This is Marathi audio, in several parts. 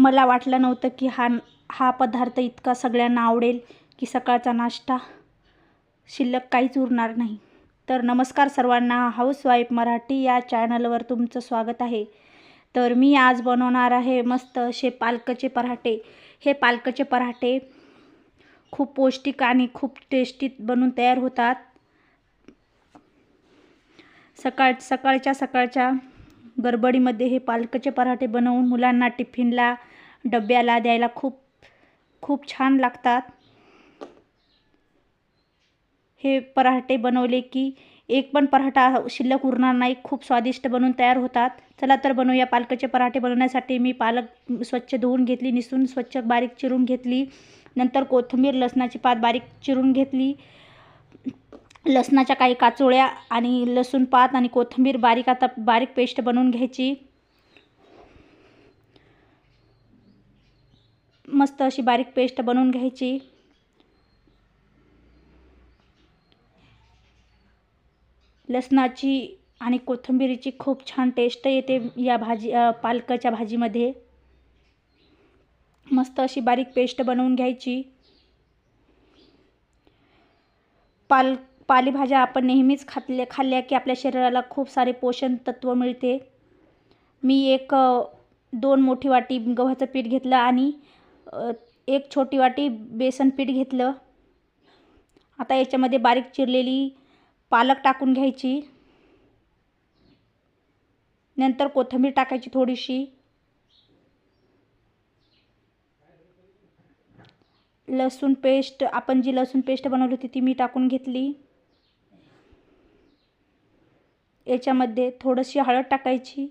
मला वाटलं नव्हतं की हा हा पदार्थ इतका सगळ्यांना आवडेल की सकाळचा नाश्ता. शिल्लक काहीच उरणार नाही. तर नमस्कार सर्वांना हाऊसवाईफ मराठी या चॅनलवर तुमचं स्वागत आहे. तर मी आज बनवणार आहे मस्त असे पालकचे पराठे. हे पालकचे पराठे खूप पौष्टिक आणि खूप टेस्टी बनून तयार होतात. सकाळ सकाळच्या सकाळच्या गडबडीमध्ये हे पालकचे पराठे बनवून मुलांना टिफिनला डब्याला द्यायला खूप खूप छान लागतात. हे पराठे बनवले की एक पण पराठा शिल्लक उरणार नाही खूप स्वादिष्ट बनवून तयार होतात. चला तर बनवूया पालकाचे पराठे बनवण्यासाठी. मी पालक स्वच्छ धुवून घेतली निसून स्वच्छ बारीक चिरून घेतली. नंतर कोथिंबीर लसणाची पात बारीक चिरून घेतली. लसणाच्या काही काचोळ्या आणि लसूण पात आणि कोथिंबीर बारीक आता बारीक पेस्ट बनवून घ्यायची. मस्त अशी बारीक पेस्ट बनवून घ्यायची. लसणाची आणि कोथिंबिरीची खूप छान टेस्ट येते या भाजी पालकाच्या भाजीमध्ये. मस्त अशी बारीक पेस्ट बनवून घ्यायची. पाल पालेभाज्या आपण नेहमीच खातल्या खाल्ल्या की आपल्या शरीराला खूप सारे पोषण तत्व मिळते. मी एक दोन मोठी वाटी गव्हाचं पीठ घेतलं आणि एक छोटी वाटी बेसन पीठ घेतलं. आता याच्यामध्ये बारीक चिरलेली पालक टाकून घ्यायची. नंतर कोथिंबीर टाकायची थोडीशी. लसूण पेस्ट आपण जी लसूण पेस्ट बनवली होती ती मी टाकून घेतली. याच्यामध्ये थोडीशी हळद टाकायची.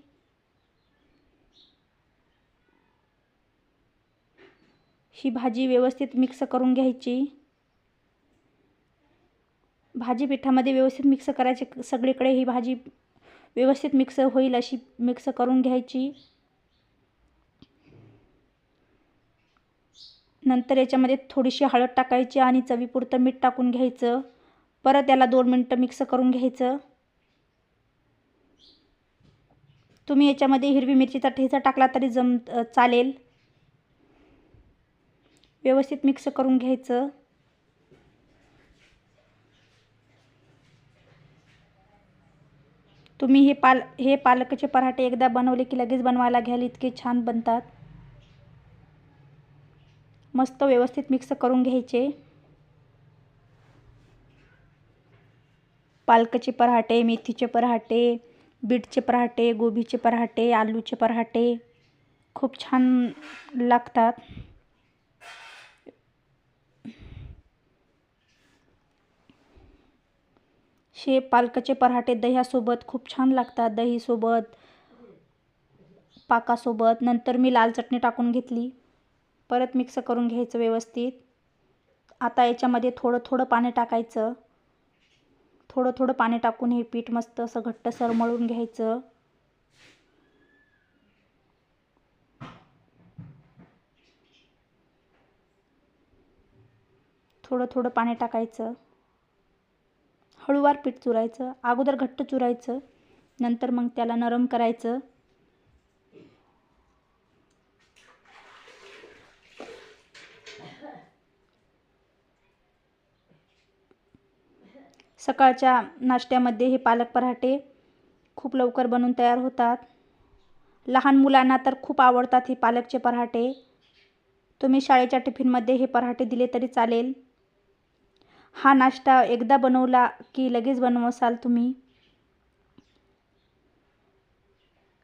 ही भाजी व्यवस्थित मिक्स करून घ्यायची. भाजी पिठामध्ये व्यवस्थित मिक्स करायची. सगळीकडे ही भाजी व्यवस्थित मिक्स होईल अशी मिक्स करून घ्यायची. नंतर याच्यामध्ये थोडीशी हळद टाकायची आणि चवीपुरतं मीठ टाकून घ्यायचं. परत याला दोन मिनटं मिक्स करून घ्यायचं. तुम्ही याच्यामध्ये हिरवी मिरचीचा ठेचा टाकला तरी जम चालेल. व्यवस्थित मिक्स करून घ्यायचं. तुम्ही हे पाल हे पालकचे पराठे एकदा बनवले की लगेच बनवायला घ्याल इतके छान बनतात. मस्त व्यवस्थित मिक्स करून घ्यायचे. पालकचे पराठे मेथीचे पराठे बीटचे पराठे गोबीचे पराठे आलूचे पराठे खूप छान लागतात. शे पालकाचे पराठे दह्यासोबत खूप छान लागतात दहीसोबत पाकासोबत. नंतर मी लाल चटणी टाकून घेतली. परत मिक्स करून घ्यायचं व्यवस्थित. आता याच्यामध्ये थोडं थोडं पाणी टाकायचं. थोडं थोडं पाणी टाकून हे पीठ मस्त असं घट्टसर मळून घ्यायचं. थोडं थोडं पाणी टाकायचं. हळूवार पीठ चुरायचं अगोदर घट्ट चुरायचं नंतर मग त्याला नरम करायचं. सकाळच्या नाश्त्यामध्ये हे पालक पराठे खूप लवकर बनून तयार होतात. लहान मुलांना तर खूप आवडतात हे पालकचे पराठे. तुम्ही शाळेच्या टिफिनमध्ये हे पराठे दिले तरी चालेल. हा नाश्ता एकदा बनवला की लगेच बनवसाल तुम्ही?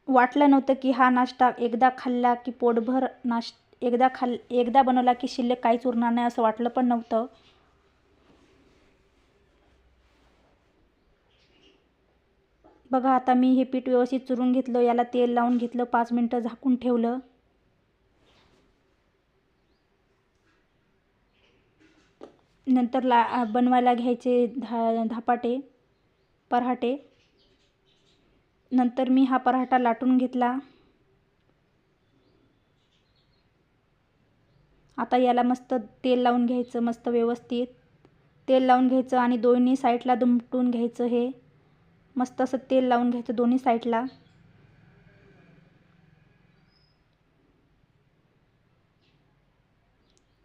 वाटलं नव्हतं की हा नाश्ता एकदा खाल्ला की पोटभर नाश एकदा खाल एकदा बनवला की शिल्लक काहीच उरणार नाही असं वाटलं पण नव्हतं. बघा आता मी हे पीठ व्यवस्थित चुरून घेतलं याला तेल लावून घेतलं पाच मिनटं झाकून ठेवलं. नंतर ला बनवायला घ्यायचे धा धापाटे पराठे. नंतर मी हा पराठा लाटून घेतला. आता याला मस्त तेल लावून घ्यायचं मस्त व्यवस्थित. तेल लावून घ्यायचं आणि दोन्ही साईडला दुमटून घ्यायचं हे. मस्त असं तेल लावून घ्यायचं दोन्ही साईडला.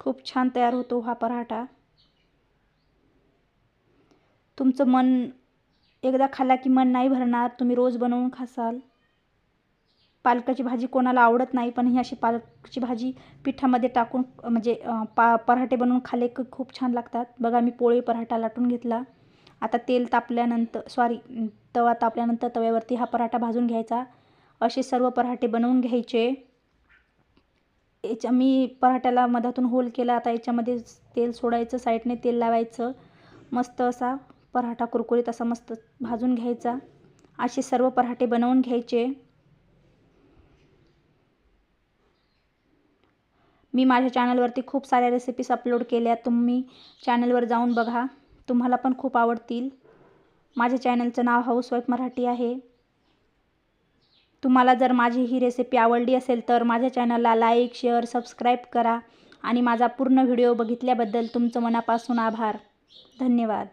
खूप छान तयार होतो हा पराठा. तुमचं मन एकदा खाल्ला की मन नाही भरणार तुम्ही रोज बनवून खासाल. पालकाची भाजी कोणाला आवडत नाही पण ही अशी पालकची भाजी पिठामध्ये टाकून म्हणजे पा पराठे बनवून खाल्ले खूप छान लागतात. बघा मी पोळी पराठा लाटून घेतला. आता तेल तापल्यानंतर सॉरी तवा तापल्यानंतर तव्यावरती हा पराठा भाजून घ्यायचा. असे सर्व पराठे बनवून घ्यायचे. याच्या मी पराठ्याला मधातून होल केला. आता याच्यामध्ये तेल सोडायचं साईडने तेल लावायचं. मस्त असा पराठा कुरकुरीत असा मस्त भाजून घ्यायचा. असे सर्व पराठे बनवून घ्यायचे. मी माझ्या चॅनलवरती खूप साऱ्या रेसिपीज अपलोड केल्या. तुम्ही चॅनलवर जाऊन बघा. तुम्हाला पण खूप आवडतील. माझ्या चॅनलचं नाव हाऊसवाईफ मराठी आहे. तुम्हाला जर माझी ही रेसिपी आवडली असेल तर माझ्या चॅनलला लाईक शेअर सबस्क्राईब करा. आणि माझा पूर्ण व्हिडिओ बघितल्याबद्दल तुमचं मनापासून आभार. धन्यवाद.